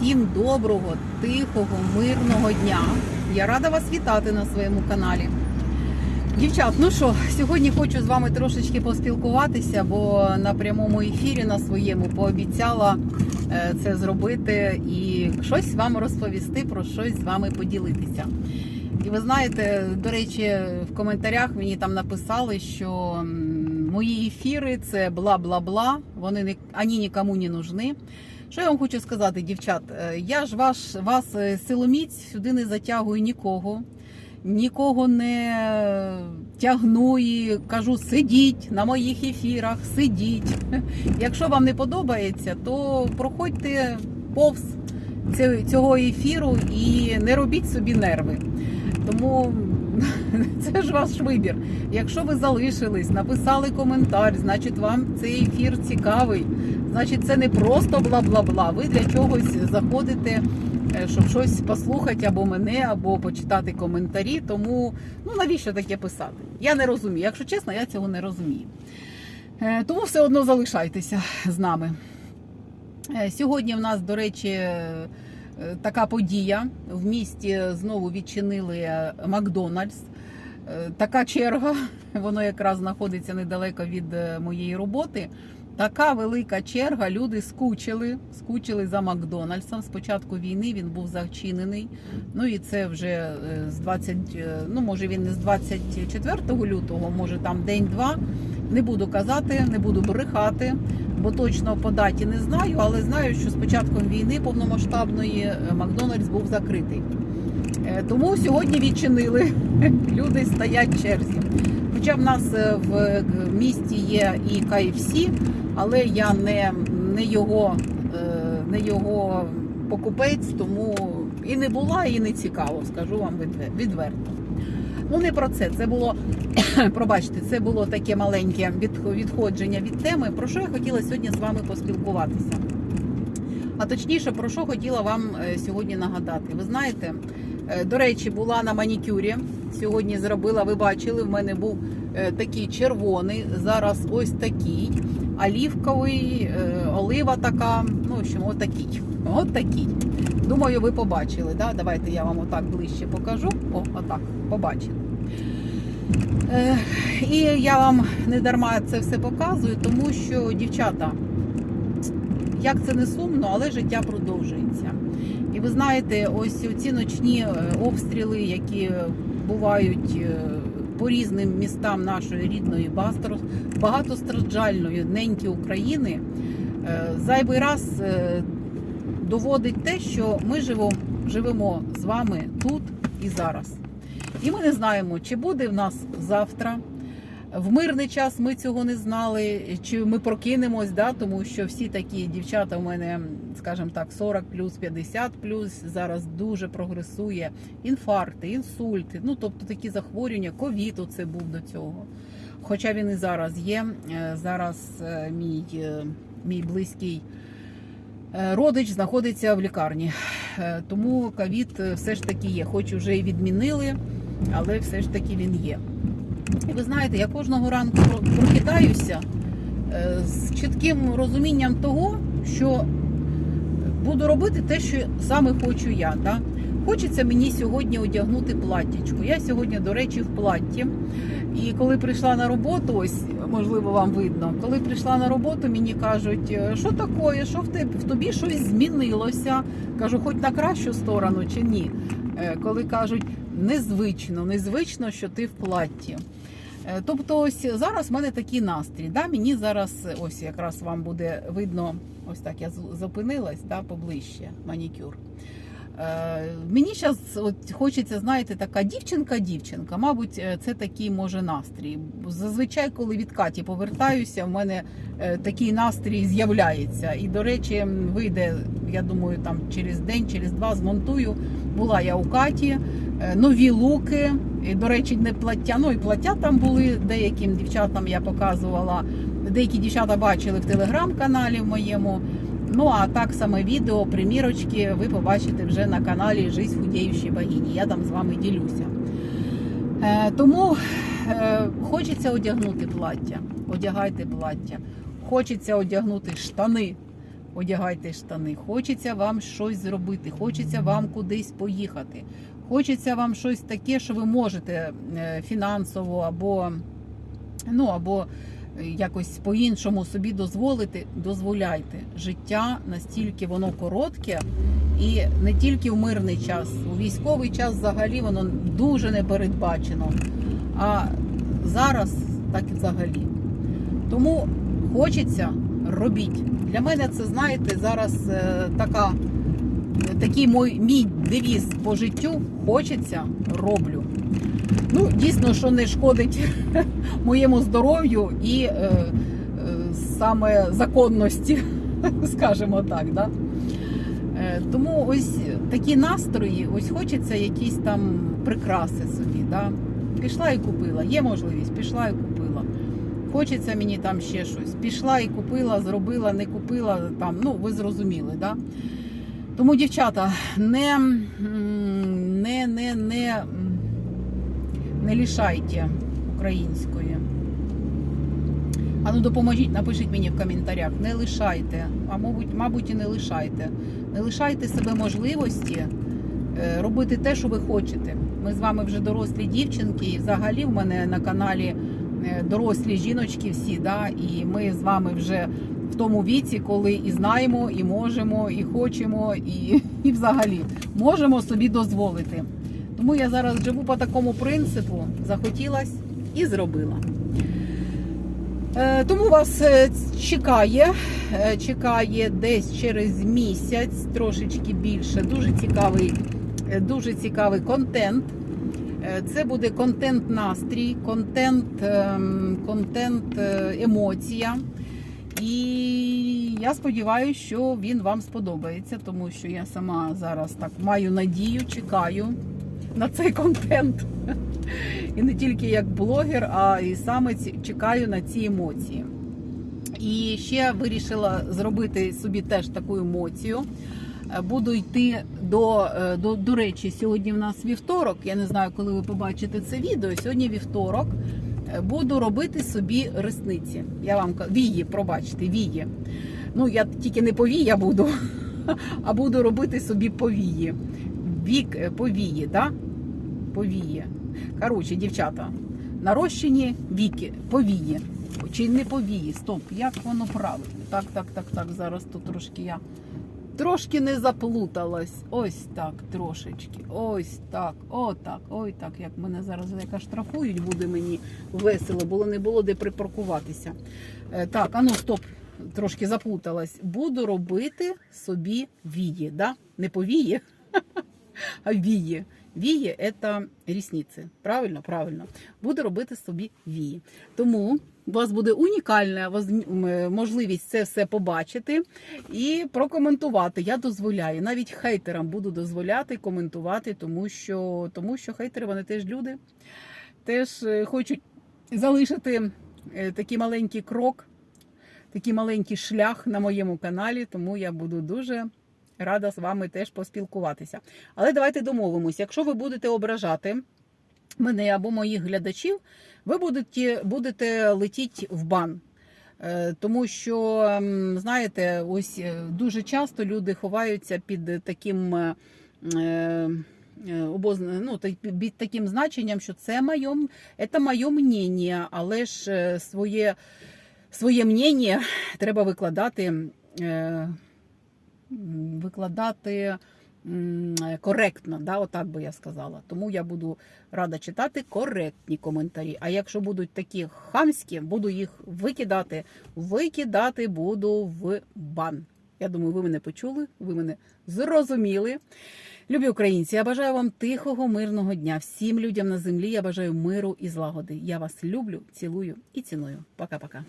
Всім доброго, тихого, мирного дня. Я рада вас вітати на своєму каналі. Дівчат, ну що, сьогодні хочу з вами трошечки поспілкуватися, бо на прямому ефірі на своєму пообіцяла е, це зробити і щось вам розповісти, про щось з вами поділитися. І ви знаєте, до речі, в коментарях мені там написали, що мої ефіри це бла-бла-бла, вони ані нікому не нужны. Що я вам хочу сказати, дівчат? Е, Я ж ваш, вас е, силоміць сюди не затягую нікого, нікого не тягну і кажу, сидіть на моїх ефірах, сидіть. Якщо вам не подобається, то проходьте повз цього ефіру і не робіть собі нерви. Тому це ж ваш вибір. Якщо ви залишились, написали коментар, значить вам цей ефір цікавий. Значить, це не просто бла-бла-бла. Ви для чогось заходите, е, щоб щось послухати або мене, або почитати коментарі. Тому ну навіщо таке писати? Я не розумію. Якщо чесно, я цього не розумію. Е, Тому все одно залишайтеся з нами. Е, Сьогодні в нас, до речі, така подія. В місті знову відчинили Макдональдс. Така черга, воно якраз знаходиться недалеко від моєї роботи. Така велика черга, люди скучили, скучили за Макдональдсом. З початку війни він був зачинений. Ну і це вже е, з 20, е, ну може він не з 24 лютого, може там день-два. Не буду казати, не буду брехати, бо точно по даті не знаю, але знаю, що з початком війни повномасштабної е, Макдональдс був закритий. Тому сьогодні відчинили. Люди стоять в черзі. Хоча в нас в місті є і KFC, але я не, не, його, е, не його покупець, тому і не була, і не цікаво, скажу вам відверто. Ну не про це. Це було, пробачте, це було таке маленьке відходження від теми. Про що я хотіла сьогодні з вами поспілкуватися? А точніше, про що хотіла вам е, сьогодні нагадати. Ви знаєте, е, до речі, була на манікюрі. Сьогодні зробила, ви бачили, в мене був такий червоний, зараз ось такий, олівковий, е, олива така, ну, в общем, отакий. Отакий. Думаю, ви побачили. Да? Давайте я вам отак ближче покажу. О, отак, побачили. Е, І я вам не дарма це все показую, тому що, дівчата, як це не сумно, але життя продовжується. І ви знаєте, ось ці ночні е, обстріли, які бувають по різним містам нашої рідної багато- багатостраждальної неньки України, е, зайвий раз е, доводить те, що ми живемо, живемо з вами тут і зараз. І ми не знаємо, чи буде в нас завтра. В мирний час ми цього не знали, чи ми прокинемось, да, тому що всі такі дівчата у мене, скажімо так, 40 плюс 50 плюс зараз дуже прогресує інфаркти, інсульти, ну тобто такі захворювання, ковід оце був до цього. Хоча він і зараз є. Е, Зараз е, мій, е, мій близький родич знаходиться в лікарні. Тому ковід все ж таки є. Хоч вже і відмінили, але все ж таки він є. І ви знаєте, я кожного ранку прокидаюся е, з чітким розумінням того, що буду робити те, що саме хочу я. Да? Хочеться мені сьогодні одягнути платтячку. Я сьогодні, до речі, в платті. І коли прийшла на роботу, ось можливо вам видно, коли прийшла на роботу, мені кажуть, «Е, що таке, що в тебе в тобі щось змінилося. Кажу, хоч на кращу сторону чи ні. Е, Коли кажуть, незвично, незвично, що ти в платті. Е, Тобто, ось зараз в мене такий настрій. Да? Мені зараз ось якраз вам буде видно, ось так я зупинилась да, поближче манікюр. Е, Мені зараз от хочеться, знаєте, така дівчинка-дівчинка. Мабуть, е, це такий може настрій. Зазвичай, коли від Каті повертаюся, в мене е, такий настрій з'являється. І, до речі, вийде, я думаю, там через день, через два змонтую. Була я у Каті, нові луки. І, до речі, не плаття, ну і плаття там були деяким дівчатам я показувала. Деякі дівчата бачили в телеграм-каналі в моєму. Ну а так саме відео, примірочки ви побачите вже на каналі Жизнь худіючої богині. Я там з вами ділюся. Е, тому е, хочеться одягнути плаття. Одягайте плаття. Хочеться одягнути штани. одягайте штани. Хочеться вам щось зробити, хочеться вам кудись поїхати. Хочеться вам щось таке, що ви можете е, фінансово або, ну, або якось по-іншому собі дозволити, дозволяйте. Життя настільки воно коротке, і не тільки в мирний час, у військовий час взагалі воно дуже непередбачено. А зараз так і взагалі. Тому хочеться робіть. Для мене це, знаєте, зараз е, така, такий мой, мій девіз по життю хочеться, роблю. Ну, дійсно, що не шкодить моєму здоров'ю і е, е, саме законності, скажімо так. Да? Е, Тому ось такі настрої, ось хочеться якісь там прикраси собі. Да? Пішла і купила. Є можливість, пішла і купила. Хочеться мені там ще щось. Пішла і купила, зробила, не купила там. Ну, ви зрозуміли, да? Тому, дівчата, не, не, не, не, не лишайте української. А ну допоможіть, напишіть мені в коментарях. Не лишайте, а мабуть, мабуть, і не лишайте. Не лишайте себе можливості е, робити те, що ви хочете. Ми з вами вже дорослі дівчинки, і взагалі в мене на каналі е, дорослі жіночки всі, да, і ми з вами вже в тому віці, коли і знаємо, і можемо, і хочемо, і, і взагалі можемо собі дозволити. Тому я зараз живу по такому принципу, захотілась і зробила. Е, Тому вас е, чекає, е, чекає десь через місяць, трошечки більше. Дуже цікавий, дуже цікавий контент. Це буде контент настрій, контент, ем, контент е, емоція. І я сподіваюся, що він вам сподобається, тому що я сама зараз так маю надію, чекаю на цей контент. І не тільки як блогер, а і саме чекаю на ці емоції. І ще вирішила зробити собі теж таку емоцію. Е, Буду йти до, е, до, до речі, сьогодні в нас вівторок. Я не знаю, коли ви побачите це відео. Сьогодні вівторок. Е, Буду робити собі ресниці. Я вам вії, пробачте, вії. Ну, я тільки не повія буду, а буду робити собі повії. Вік повії, да? Повії. Коротше, дівчата, нарощені віки, повії. Чи не повії? Стоп, як воно правильно? Так, так, так, так. Зараз тут трошки я трошки не заплуталась. Ось так, трошечки. Ось так, отак, ой так. Як мене зараз яка штрафують, буде мені весело, було не було де припаркуватися. Е, Так, а ну стоп, трошки заплуталась. Буду робити собі вії, да? Не повії, а вії. Вії це рісниці. Правильно? Правильно. Буду робити собі вії. Тому у вас буде унікальна можливість це все побачити і прокоментувати. Я дозволяю. Навіть хейтерам буду дозволяти коментувати, тому що, тому що хейтери вони теж люди, теж е, хочуть залишити е, такий маленький крок, такий маленький шлях на моєму каналі, тому я буду дуже рада з вами теж поспілкуватися. Але давайте домовимось, якщо ви будете ображати мене або моїх глядачів, ви будете, будете летіти в бан. Е, Тому що, знаєте, ось е, дуже часто люди ховаються під таким е, ну, під таким значенням, що це моє, це моє мнення, але ж своє, своє мнення треба викладати. Викладати коректно, да, отак би я сказала. Тому я буду рада читати коректні коментарі. А якщо будуть такі хамські, буду їх викидати. Викидати буду в бан. Я думаю, ви мене почули, ви мене зрозуміли. Любі українці, я бажаю вам тихого, мирного дня. Всім людям на землі я бажаю миру і злагоди. Я вас люблю, цілую і ціную. Пока-пока.